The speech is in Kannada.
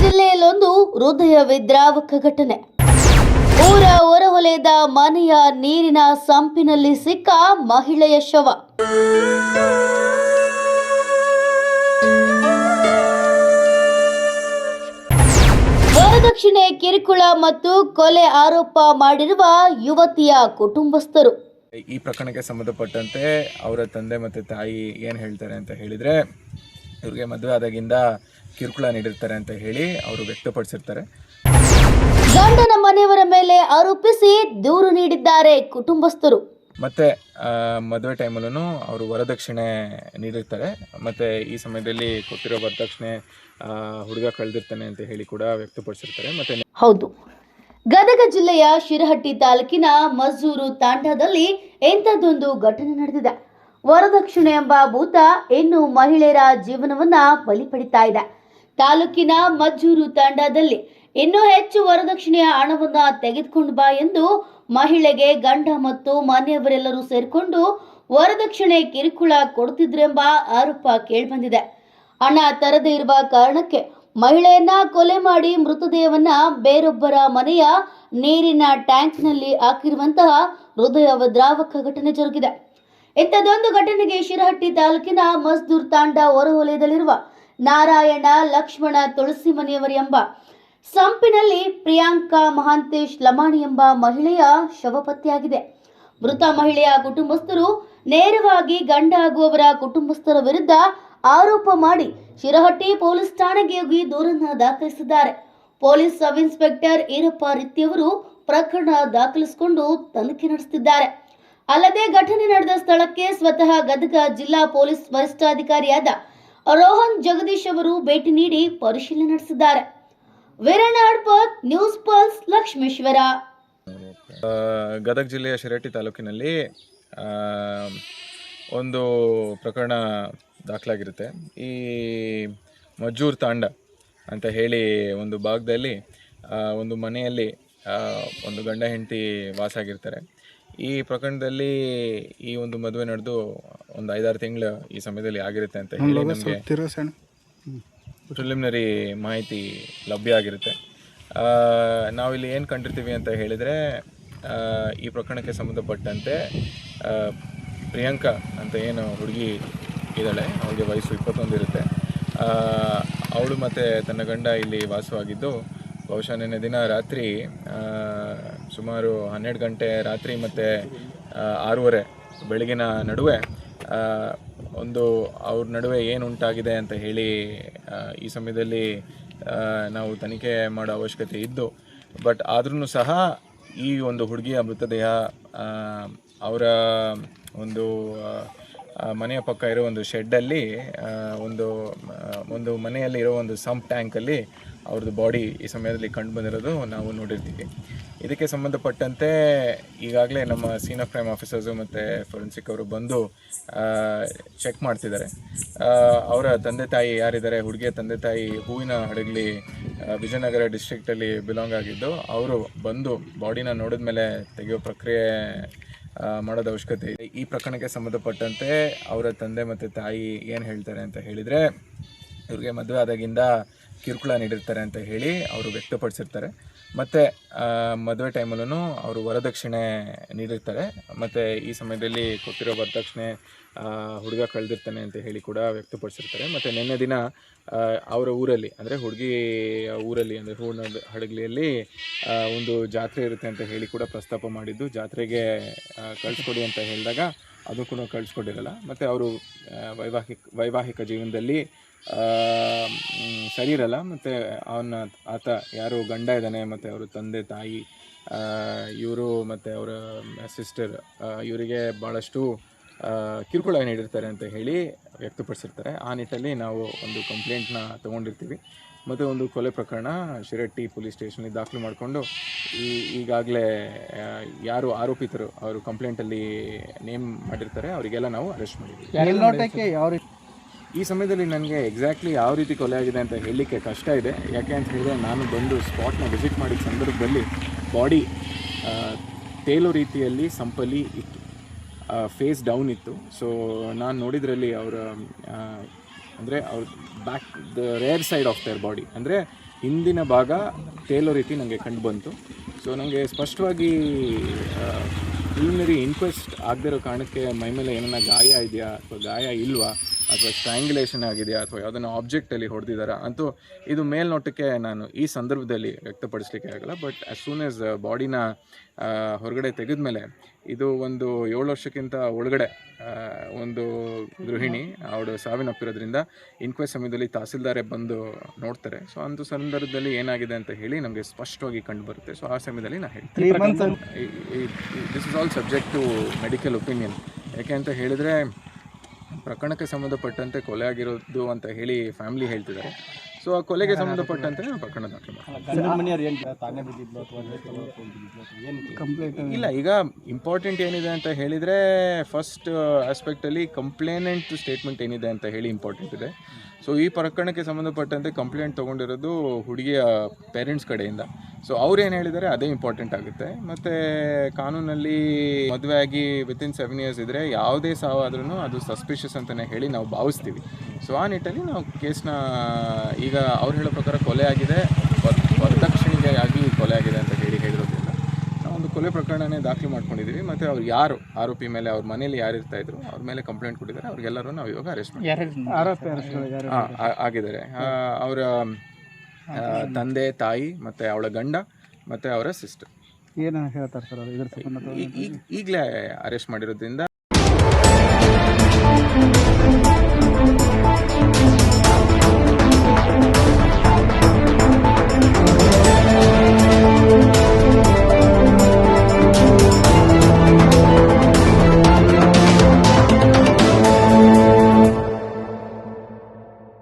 ಜಿಲ್ಲೆಯಲ್ಲೊಂದು ಹೃದಯ ವಿದ್ರಾವಕ ಘಟನೆ. ಊರ ಹೊರವಲಯದ ಮನೆಯ ನೀರಿನ ಸಂಪಿನಲ್ಲಿ ಸಿಕ್ಕ ಮಹಿಳೆಯ ಶವ. ವರದಕ್ಷಿಣೆ ಕಿರುಕುಳ ಮತ್ತು ಕೊಲೆ ಆರೋಪ ಮಾಡಿರುವ ಯುವತಿಯ ಕುಟುಂಬಸ್ಥರು. ಈ ಪ್ರಕರಣಕ್ಕೆ ಸಂಬಂಧಪಟ್ಟಂತೆ ಅವರ ತಂದೆ ಮತ್ತು ತಾಯಿ ಏನು ಹೇಳ್ತಾರೆ ಅಂತ ಹೇಳಿದರೆ ಇವ್ರಿಗೆ ಮದುವೆ ಆದಾಗಿಂದ ಕಿರುಕುಳ ನೀಡಿರ್ತಾರೆ ಅಂತ ಹೇಳಿ ಅವರು ವ್ಯಕ್ತಪಡಿಸಿರ್ತಾರೆ. ಗಂಡನ ಮನೆಯವರ ಮೇಲೆ ಆರೋಪಿಸಿ ದೂರು ನೀಡಿದ್ದಾರೆ ಕುಟುಂಬಸ್ಥರು. ಮತ್ತು ಮದುವೆ ಟೈಮಲ್ಲೂ ಅವರು ವರದಕ್ಷಿಣೆ ನೀಡಿರ್ತಾರೆ. ಮತ್ತು ಈ ಸಮಯದಲ್ಲಿ ಕೊಟ್ಟಿರೋ ವರದಕ್ಷಿಣೆ ಹುಡುಗ ಕಳೆದಿರ್ತಾನೆ ಅಂತ ಹೇಳಿ ಕೂಡ ವ್ಯಕ್ತಪಡಿಸಿರ್ತಾರೆ. ಮತ್ತು ಹೌದು. ಗದಗ ಜಿಲ್ಲೆಯ ಶಿರಹಟ್ಟಿ ತಾಲೂಕಿನ ಮಜ್ಜೂರು ತಾಂಡಾದಲ್ಲಿ ಎಂಥದ್ದೊಂದು ಘಟನೆ ನಡೆದಿದೆ. ವರದಕ್ಷಿಣೆ ಎಂಬ ಭೂತ ಇನ್ನು ಮಹಿಳೆಯರ ಜೀವನವನ್ನ ಬಲಿ ಪಡಿತಾ ಇದೆ. ತಾಲೂಕಿನ ಮಜ್ಜೂರು ತಾಂಡಾದಲ್ಲಿ ಇನ್ನೂ ಹೆಚ್ಚು ವರದಕ್ಷಿಣೆಯ ಹಣವನ್ನ ತೆಗೆದುಕೊಂಡು ಬಾ ಎಂದು ಮಹಿಳೆಗೆ ಗಂಡ ಮತ್ತು ಮನೆಯವರೆಲ್ಲರೂ ಸೇರಿಕೊಂಡು ವರದಕ್ಷಿಣೆ ಕಿರುಕುಳ ಕೊಡುತ್ತಿದ್ರೆಂಬ ಆರೋಪ ಕೇಳಿಬಂದಿದೆ. ಹಣ ತರದೇ ಇರುವ ಕಾರಣಕ್ಕೆ ಮಹಿಳೆಯನ್ನ ಕೊಲೆ ಮಾಡಿ ಮೃತದೇಹವನ್ನ ಬೇರೊಬ್ಬರ ಮನೆಯ ನೀರಿನ ಟ್ಯಾಂಕ್ನಲ್ಲಿ ಹಾಕಿರುವಂತಹ ಹೃದಯ ದ್ರಾವಕ ಘಟನೆ ಜರುಗಿದೆ. ಇಂಥದ್ದೊಂದು ಘಟನೆಗೆ ಶಿರಹಟ್ಟಿ ತಾಲೂಕಿನ ಮಸ್ದೂರ್ ತಾಂಡ ಹೊರವಲಯದಲ್ಲಿರುವ ನಾರಾಯಣ ಲಕ್ಷ್ಮಣ ತುಳಸಿ ಮನೆಯವರು ಎಂಬ ಸಂಪಿನಲ್ಲಿ ಪ್ರಿಯಾಂಕಾ ಮಹಾಂತೇಶ್ ಲಮಾಣಿ ಎಂಬ ಮಹಿಳೆಯ ಶವ ಪತ್ತೆಯಾಗಿದೆ ಮೃತ ಮಹಿಳೆಯ ಕುಟುಂಬಸ್ಥರು ನೇರವಾಗಿ ಗಂಡ ಆಗುವವರ ಕುಟುಂಬಸ್ಥರ ವಿರುದ್ಧ ಆರೋಪ ಮಾಡಿ ಶಿರಹಟ್ಟಿ ಪೊಲೀಸ್ ಠಾಣೆಗೆ ಹೋಗಿ ದೂರನ್ನು ದಾಖಲಿಸಿದ್ದಾರೆ. ಪೊಲೀಸ್ ಸಬ್ ಇನ್ಸ್ಪೆಕ್ಟರ್ ಈರಪ್ಪ ರಿತ್ತಿಯವರು ಪ್ರಕರಣ ದಾಖಲಿಸಿಕೊಂಡು ತನಿಖೆ ನಡೆಸುತ್ತಿದ್ದಾರೆ. ಅಲ್ಲದೆ ಘಟನೆ ನಡೆದ ಸ್ಥಳಕ್ಕೆ ಸ್ವತಃ ಗದಗ ಜಿಲ್ಲಾ ಪೊಲೀಸ್ ವರಿಷ್ಠಾಧಿಕಾರಿಯಾದ ರೋಹನ್ ಜಗದೀಶ್ ಅವರು ಭೇಟಿ ನೀಡಿ ಪರಿಶೀಲನೆ ನಡೆಸಿದ್ದಾರೆ. Veeranna Hadpat, news pulse, Lakshmeshwar. Gadag ಜಿಲ್ಲೆಯ ಶಿರಟ್ಟಿ ತಾಲೂಕಿನಲ್ಲಿ ಒಂದು ಪ್ರಕರಣ ದಾಖಲಾಗಿರುತ್ತೆ. ಈ ಮಜ್ಜೂರ್ ತಾಂಡ ಅಂತ ಹೇಳಿ ಒಂದು ಭಾಗದಲ್ಲಿ ಒಂದು ಮನೆಯಲ್ಲಿ ಒಂದು ಗಂಡ ಹೆಂಡತಿ ವಾಸ ಆಗಿರ್ತಾರೆ. ಈ ಪ್ರಕರಣದಲ್ಲಿ ಈ ಒಂದು ಮದುವೆ ನಡೆದು ಒಂದು ಐದಾರು ತಿಂಗಳು ಈ ಸಮಯದಲ್ಲಿ ಆಗಿರುತ್ತೆ ಅಂತ ಹೇಳಿ ನಮಗೆ ಪ್ರಿಲಿಮಿನರಿ ಮಾಹಿತಿ ಲಭ್ಯ ಆಗಿರುತ್ತೆ. ನಾವಿಲ್ಲಿ ಏನು ಕಂಡಿರ್ತೀವಿ ಅಂತ ಹೇಳಿದರೆ ಈ ಪ್ರಕರಣಕ್ಕೆ ಸಂಬಂಧಪಟ್ಟಂತೆ ಪ್ರಿಯಾಂಕಾ ಅಂತ ಏನು ಹುಡುಗಿ ಇದ್ದಾಳೆ ಅವಳಿಗೆ ವಯಸ್ಸು ಇಪ್ಪತ್ತೊಂದು ಇರುತ್ತೆ. ಅವಳು ಮತ್ತು ತನ್ನ ಗಂಡ ಇಲ್ಲಿ ವಾಸವಾಗಿದ್ದು ಬಹುಶಃ ನಿನ್ನೆ ದಿನ ರಾತ್ರಿ ಸುಮಾರು ಹನ್ನೆರಡು ಗಂಟೆ ರಾತ್ರಿ ಮತ್ತು ಆರೂವರೆ ಬೆಳಗಿನ ನಡುವೆ ಒಂದು ಅವ್ರ ನಡುವೆ ಏನು ಉಂಟಾಗಿದೆ ಅಂತ ಹೇಳಿ ಈ ಸಮಯದಲ್ಲಿ ನಾವು ತನಿಖೆ ಮಾಡೋ ಅವಶ್ಯಕತೆ ಇದ್ದು, ಬಟ್ ಆದ್ರೂ ಸಹ ಈ ಒಂದು ಹುಡುಗಿಯ ಮೃತದೇಹ ಅವರ ಒಂದು ಮನೆಯ ಪಕ್ಕ ಇರೋ ಒಂದು ಶೆಡ್ಡಲ್ಲಿ ಒಂದು ಒಂದು ಮನೆಯಲ್ಲಿ ಇರೋ ಒಂದು ಸಂಪ್ ಟ್ಯಾಂಕಲ್ಲಿ ಅವ್ರದ್ದು ಬಾಡಿ ಈ ಸಮಯದಲ್ಲಿ ಕಂಡು ಬಂದಿರೋದು ನಾವು ನೋಡಿರ್ತೀವಿ. ಇದಕ್ಕೆ ಸಂಬಂಧಪಟ್ಟಂತೆ ಈಗಾಗಲೇ ನಮ್ಮ ಸೀನ್ ಆಫ್ ಕ್ರೈಮ್ ಆಫೀಸರ್ಸು ಮತ್ತು ಫೊರೆನ್ಸಿಕ್ ಅವರು ಬಂದು ಚೆಕ್ ಮಾಡ್ತಿದ್ದಾರೆ. ಅವರ ತಂದೆ ತಾಯಿ ಯಾರಿದ್ದಾರೆ, ಹುಡುಗಿಯ ತಂದೆ ತಾಯಿ ಹೂವಿನ ಹಡಗಲಿ ವಿಜಯನಗರ ಡಿಸ್ಟ್ರಿಕ್ಟಲ್ಲಿ ಬಿಲಾಂಗ್ ಆಗಿದ್ದು, ಅವರು ಬಂದು ಬಾಡಿನ ನೋಡಿದ ಮೇಲೆ ತೆಗೆಯೋ ಪ್ರಕ್ರಿಯೆ ಮಾಡೋದು ಅವಶ್ಯಕತೆ ಇದೆ. ಈ ಪ್ರಕರಣಕ್ಕೆ ಸಂಬಂಧಪಟ್ಟಂತೆ ಅವರ ತಂದೆ ಮತ್ತು ತಾಯಿ ಏನು ಹೇಳ್ತಾರೆ ಅಂತ ಹೇಳಿದರೆ, ಇವ್ರಿಗೆ ಮದುವೆ ಆದಾಗಿಂದ ಕಿರುಕುಳ ನೀಡಿರ್ತಾರೆ ಅಂತ ಹೇಳಿ ಅವರು ವ್ಯಕ್ತಪಡಿಸಿರ್ತಾರೆ. ಮತ್ತು ಮದುವೆ ಟೈಮಲ್ಲೂ ಅವರು ವರದಕ್ಷಿಣೆ ನೀಡಿರ್ತಾರೆ. ಮತ್ತು ಈ ಸಮಯದಲ್ಲಿ ಕೊಟ್ಟಿರೋ ವರದಕ್ಷಿಣೆ ಹುಡುಗ ಕಳೆದಿರ್ತಾನೆ ಅಂತ ಹೇಳಿ ಕೂಡ ವ್ಯಕ್ತಪಡಿಸಿರ್ತಾರೆ. ಮತ್ತು ನಿನ್ನೆ ದಿನ ಅವರ ಊರಲ್ಲಿ, ಅಂದರೆ ಹುಡುಗಿ ಊರಲ್ಲಿ, ಅಂದರೆ ಹೂರ್ಣ ಹಡಗಲಿಯಲ್ಲಿ ಒಂದು ಜಾತ್ರೆ ಇರುತ್ತೆ ಅಂತ ಹೇಳಿ ಕೂಡ ಪ್ರಸ್ತಾಪ ಮಾಡಿದ್ದು. ಜಾತ್ರೆಗೆ ಕಳಿಸ್ಕೊಡಿ ಅಂತ ಹೇಳಿದಾಗ ಅದು ಕೂಡ ಕಳಿಸ್ಕೊಟ್ಟಿರಲ್ಲ. ಮತ್ತು ಅವರು ವೈವಾಹಿಕ ವೈವಾಹಿಕ ಜೀವನದಲ್ಲಿ ಸರಿ ಇರಲ್ಲ ಮತ್ತು ಅವನ, ಆತ ಯಾರು ಗಂಡ ಇದ್ದಾನೆ, ಮತ್ತು ಅವರು ತಂದೆ, ತಾಯಿ ಇವರು, ಮತ್ತು ಅವರ ಸಿಸ್ಟರ್ ಇವರಿಗೆ ಭಾಳಷ್ಟು ಕಿರುಕುಳ ನೀಡಿರ್ತಾರೆ ಅಂತ ಹೇಳಿ ವ್ಯಕ್ತಪಡಿಸಿರ್ತಾರೆ. ಆ ನಿಟ್ಟಲ್ಲಿ ನಾವು ಒಂದು ಕಂಪ್ಲೇಂಟ್ನ ತೊಗೊಂಡಿರ್ತೀವಿ. ಮತ್ತು ಒಂದು ಕೊಲೆ ಪ್ರಕರಣ ಶಿರಟ್ಟಿ ಪೊಲೀಸ್ ಸ್ಟೇಷನಲ್ಲಿ ದಾಖಲು ಮಾಡಿಕೊಂಡು ಈ ಈಗಾಗಲೇ ಯಾರು ಆರೋಪಿತರು ಅವರು ಕಂಪ್ಲೇಂಟಲ್ಲಿ ನೇಮ್ ಮಾಡಿರ್ತಾರೆ ಅವರಿಗೆಲ್ಲ ನಾವು ಅರೆಸ್ಟ್ ಮಾಡಿದ್ದೀವಿ. ಮೇಲ್ನೋಟಕ್ಕೆ ಯಾವ ರೀತಿ? ಈ ಸಮಯದಲ್ಲಿ ನನಗೆ ಎಕ್ಸಾಕ್ಟ್ಲಿ ಯಾವ ರೀತಿ ಕೊಲೆ ಆಗಿದೆ ಅಂತ ಹೇಳಲಿಕ್ಕೆ ಕಷ್ಟ ಇದೆ. ಯಾಕೆ ಅಂತ ಹೇಳಿದರೆ ನಾನು ಬಂದು ಸ್ಪಾಟ್ನ ವಿಸಿಟ್ ಮಾಡಿದ ಸಂದರ್ಭದಲ್ಲಿ ಬಾಡಿ ತೇಲೋ ರೀತಿಯಲ್ಲಿ ಸಂಪಲಿ ಇತ್ತು. ಫೇಸ್ ಡೌನ್ ಇತ್ತು. ಸೊ ನಾನು ನೋಡಿದ್ರಲ್ಲಿ ಅವರ ಅಂದರೆ ಅವ್ರ back the rear side of their body ಅಂದರೆ ಹಿಂದಿನ ಭಾಗ ತೇಲೋ ರೀತಿ ನನಗೆ ಕಂಡು ಬಂತು. ಸೊ ನನಗೆ ಸ್ಪಷ್ಟವಾಗಿ ಪ್ರಿಲಿಮಿನರಿ ಇನ್ಕ್ವೆಸ್ಟ್ ಆಗದಿರೋ ಕಾರಣಕ್ಕೆ ಮೈ ಮೇಲೆ ಏನನ್ನ ಗಾಯ ಇದೆಯಾ ಅಥವಾ ಗಾಯ ಇಲ್ವಾ ಅಥವಾ ಸ್ಟ್ರ್ಯಾಂಗ್ಯುಲೇಷನ್ ಆಗಿದೆಯಾ ಅಥವಾ ಯಾವುದನ್ನ ಆಬ್ಜೆಕ್ಟಲ್ಲಿ ಹೊಡೆದಿದ್ದಾರಾ ಅಂತೂ ಇದು ಮೇಲ್ನೋಟಕ್ಕೆ ನಾನು ಈ ಸಂದರ್ಭದಲ್ಲಿ ವ್ಯಕ್ತಪಡಿಸ್ಲಿಕ್ಕೆ ಆಗಲ್ಲ. ಬಟ್ ಆಸ್ ಸೂನ್ ಆಸ್ ಬಾಡಿನ ಹೊರಗಡೆ ತೆಗೆದ್ಮೇಲೆ ಇದು ಒಂದು ಏಳು ವರ್ಷಕ್ಕಿಂತ ಒಳಗಡೆ ಒಂದು ಗೃಹಿಣಿ ಅವಳು ಸಾವಿನಪ್ಪಿರೋದ್ರಿಂದ ಇನ್ಕ್ವೆಸ್ಟ್ ಸಮಯದಲ್ಲಿ ತಹಸೀಲ್ದಾರೇ ಬಂದು ನೋಡ್ತಾರೆ. ಸೊ ಅಂಥ ಸಂದರ್ಭದಲ್ಲಿ ಏನಾಗಿದೆ ಅಂತ ಹೇಳಿ ನಮಗೆ ಸ್ಪಷ್ಟವಾಗಿ ಕಂಡು ಬರುತ್ತೆ. ಸೊ ಆ ಸಮಯದಲ್ಲಿ ನಾನು ಹೇಳ್ತೀನಿ. This is all subject to medical opinion ಯಾಕೆ ಅಂತ ಹೇಳಿದರೆ ಪ್ರಕರಣಕ್ಕೆ ಸಂಬಂಧಪಟ್ಟಂತೆ ಕೊಲೆ ಆಗಿರೋದು ಅಂತ ಹೇಳಿ ಫ್ಯಾಮಿಲಿ ಹೇಳ್ತಿದ್ದಾರೆ. ಸೊ ಆ ಕೊಲೆಗೆ ಸಂಬಂಧಪಟ್ಟಂತೆ ನಾವು ಪ್ರಕರಣ ದಾಖಲೆ ಮಾಡ್ತೀವಿ. ಇಲ್ಲ ಈಗ ಇಂಪಾರ್ಟೆಂಟ್ ಏನಿದೆ ಅಂತ ಹೇಳಿದ್ರೆ ಫಸ್ಟ್ ಆಸ್ಪೆಕ್ಟಲ್ಲಿ ಕಂಪ್ಲೇನೆಂಟ್ ಸ್ಟೇಟ್ಮೆಂಟ್ ಏನಿದೆ ಅಂತ ಹೇಳಿ ಇಂಪಾರ್ಟೆಂಟ್ ಇದೆ. ಸೊ ಈ ಪ್ರಕರಣಕ್ಕೆ ಸಂಬಂಧಪಟ್ಟಂತೆ ಕಂಪ್ಲೇಂಟ್ ತೊಗೊಂಡಿರೋದು ಹುಡುಗಿಯ ಪೇರೆಂಟ್ಸ್ ಕಡೆಯಿಂದ. ಸೊ ಅವ್ರು ಏನು ಹೇಳಿದ್ದಾರೆ? ಅದೇ ಇಂಪಾರ್ಟೆಂಟ್ ಆಗುತ್ತೆ. ಮತ್ತು ಕಾನೂನಲ್ಲಿ ಮದುವೆ ಆಗಿ ವಿತಿನ್ ಸೆವೆನ್ ಇಯರ್ಸ್ ಇದ್ದರೆ ಯಾವುದೇ ಸಾವಾದ್ರೂ ಅದು ಸಸ್ಪಿಷಿಯಸ್ ಅಂತಲೇ ಹೇಳಿ ನಾವು ಭಾವಿಸ್ತೀವಿ. ಸೊ ಆ ನಿಟ್ಟಲ್ಲಿ ನಾವು ಕೇಸ್ನ ಈಗ ಅವ್ರು ಹೇಳೋ ಪ್ರಕಾರ ಕೊಲೆ ಆಗಿದೆ. ವರ್- ವರದಕ್ಷಿಣೆಗೆ ಆಗಿ ಕೊಲೆ ಆಗಿದೆ ಅಂತ ಹೇಳಿ ಹೇಳಿರೋದ್ರಿಂದ ನಾವು ಒಂದು ಕೊಲೆ ಪ್ರಕರಣನೇ ದಾಖಲು ಮಾಡ್ಕೊಂಡಿದ್ದೀವಿ ಮತ್ತೆ ಅವ್ರು ಯಾರು? ಆರೋಪಿ ಮೇಲೆ ಅವ್ರ ಮನೇಲಿ ಯಾರು ಇರ್ತಾ ಇದ್ರು? ಅವ್ರ ಮೇಲೆ ಕಂಪ್ಲೇಂಟ್ ಕೊಟ್ಟಿದ್ದಾರೆ. ಅವ್ರಿಗೆಲ್ಲರೂ ನಾವು ಇವಾಗ ಅರೆಸ್ಟ್ ಮಾಡಿ ಆಗಿದ್ದಾರೆ. ಆ, ಅವರ ತಂದೆ ತಾಯಿ ಮತ್ತೆ ಅವಳ ಗಂಡ ಮತ್ತೆ ಅವರ ಸಿಸ್ಟರ್ ಏನು ಹೇಳ್ತಾರೆ ಸರ್ ಈಗಲೇ ಅರೆಸ್ಟ್ ಮಾಡಿರೋದ್ರಿಂದ